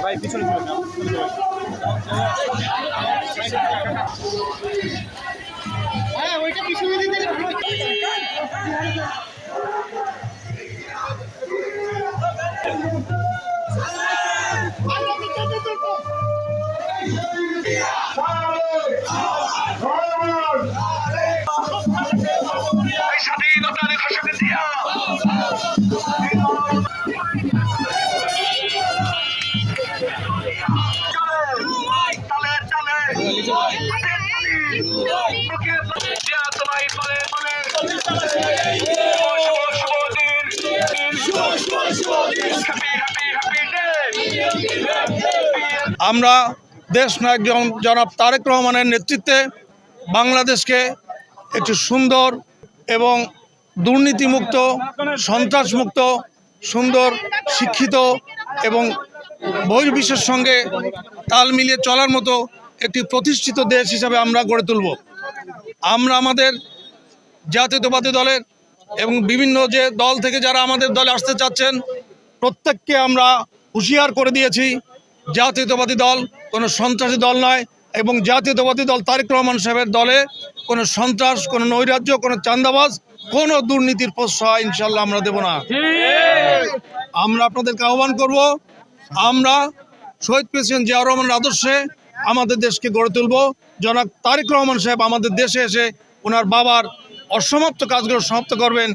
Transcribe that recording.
ভাই পিছনে চলে যাও। হ্যাঁ ওইটা পিছনে দিতে আমরা দেশ নায়ক জন- জনাব তারেক রহমানের নেতৃত্বে বাংলাদেশকে একটি সুন্দর এবং দুর্নীতিমুক্ত, সন্ত্রাসমুক্ত, সুন্দর, শিক্ষিত এবং বহির্বিশ্বের সঙ্গে তাল মিলিয়ে চলার মতো একটি প্রতিষ্ঠিত দেশ হিসাবে আমরা গড়ে তুলব। আমরা আমাদের জাতীয়তাবাদী দলের এবং বিভিন্ন যে দল থেকে যারা আমাদের দলে আসতে চাচ্ছেন, প্রত্যেককে আমরা হুঁশিয়ার করে দিয়েছি, জাতীয়তাবাদী দল কোনো সন্ত্রাসী দল নয় এবং জাতীয়তাবাদী দল তারেক রহমান সাহেবের দলে কোনো সন্ত্রাস, কোনো নৈরাজ্য, কোনো চান্দাবাজ কোনো দুর্নীতির প্রশ্রয় ইনশাল্লাহ আমরা দেব না। আমরা আপনাদেরকে আহ্বান করব, আমরা শহীদ প্রেসিডেন্ট জিয়া রহমানের আদর্শে আমাদের দেশকে গড়ে তুলব। জনাব তারেক রহমান সাহেব আমাদের দেশে এসে ওনার বাবার অসমাপ্ত কাজগুলো সমাপ্ত করবেন।